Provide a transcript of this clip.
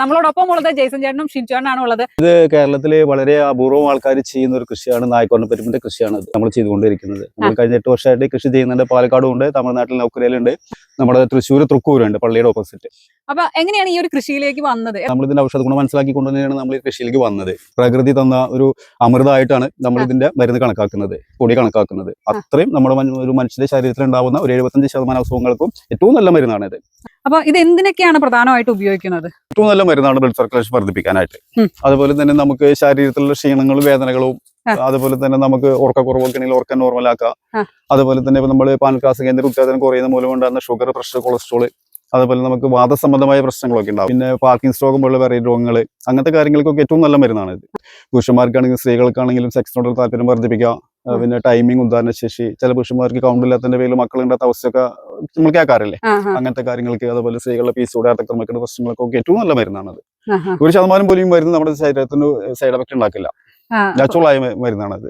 നമ്മളോടൊപ്പം ഉള്ളത് ജയ്സൺ ചേട്ടനും ഷിൻചേട്ടനാണ് ഉള്ളത്. ഇത് കേരളത്തിലെ വളരെ അപൂർവം ആൾക്കാർ ചെയ്യുന്ന ഒരു കൃഷിയാണ് നായ്ക്കോണ്ട പരിപ്പിന്റെ കൃഷിയാണ് നമ്മൾ ചെയ്തുകൊണ്ടിരിക്കുന്നത്. നമ്മൾ കഴിഞ്ഞ എട്ട് വർഷമായിട്ട് കൃഷി ചെയ്യുന്നുണ്ട്. പാലക്കാടും ഉണ്ട് തമിഴ്നാട്ടിൽ നൗക്കരയിലുണ്ട്. നമ്മുടെ തൃശ്ശൂർ തൃക്കൂരുണ്ട് പള്ളിയുടെ ഓപ്പോസിറ്റ് അപ്പൊ എങ്ങനെയാണ് ഈ ഒരു കൃഷിയിലേക്ക് വന്നത്? നമ്മൾ ഇതിന്റെ ഔഷധ ഗുണം മനസ്സിലാക്കി കൊണ്ടുതന്നെയാണ് നമ്മൾ ഈ കൃഷിയിലേക്ക് വന്നത്. പ്രകൃതി തന്ന ഒരു അമൃതമായിട്ടാണ് നമ്മൾ ഇതിന്റെ മരുന്ന് കണക്കാക്കുന്നത് പൊടി കണക്കാക്കുന്നത്. അത്രയും നമ്മുടെ ഒരു മനുഷ്യന്റെ ശരീരത്തിൽ ഉണ്ടാവുന്ന ഒരു എഴുപത്തഞ്ച് ശതമാനം അസുഖങ്ങൾക്കും ഏറ്റവും നല്ല മരുന്നാണ് ഇത്. അപ്പൊ ഇത് എന്തിനൊക്കെയാണ് പ്രധാനമായിട്ട് ഉപയോഗിക്കുന്നത്? ഏറ്റവും നല്ല മരുന്നാണ് ബ്ലഡ് സർക്കുലേഷൻ വർദ്ധിപ്പിക്കാനായിട്ട്. അതുപോലെ തന്നെ നമുക്ക് ശരീരത്തിലുള്ള ക്ഷീണങ്ങളും വേദനകളും അതുപോലെ തന്നെ നമുക്ക് ഉറക്കക്കുറവൊക്കെ ഉണ്ടെങ്കിൽ ഉറക്കം നോർമലാക്കാം. അതുപോലെ തന്നെ ഇപ്പൊ നമ്മൾ പാൽക്കാസ കേന്ദ്ര ഉത്തേജനം കുറയുന്ന മൂലം ഉണ്ടാകുന്ന ഷുഗർ പ്രഷർ കൊളസ്ട്രോൾ അതുപോലെ നമുക്ക് വാദസംബന്ധമായ പ്രശ്നങ്ങളൊക്കെ ഉണ്ടാവും. പിന്നെ പാർക്കിംഗ് സ്ട്രോക്ക് പോലുള്ള വേറെ രോഗങ്ങൾ അങ്ങനത്തെ കാര്യങ്ങൾക്കൊക്കെ ഏറ്റവും നല്ല മരുന്നാണ് ഇത്. പുരുഷന്മാർക്കാണെങ്കിലും സ്ത്രീകൾക്കാണെങ്കിലും സെക്സിനോടുള്ള താല്പര്യം വർദ്ധിപ്പിക്കുക. പിന്നെ ടൈമിംഗ് ഉദാഹരണശേഷി ചില പുരുഷന്മാർക്ക് കൗണ്ട് ഇല്ലാത്തതിന്റെ പേരിൽ മക്കളുണ്ടാത്ത അവസ്ഥയൊക്കെ നമ്മൾ കേൾക്കാറില്ലേ? അങ്ങനത്തെ കാര്യങ്ങൾക്ക് അതുപോലെ സ്ത്രീകളുടെ പീസോടെ അടക്രമക്കുന്ന പ്രശ്നങ്ങൾക്കൊക്കെ ഏറ്റവും നല്ല മരുന്നാണ് അത് ആ. ഒരു ശതമാനം പോലും മരുന്ന് നമ്മുടെ ശരീരത്തിന് സൈഡ് എഫക്ട് ഉണ്ടാക്കില്ല. നാച്ചുറൽ ആയ മരുന്നാണത്.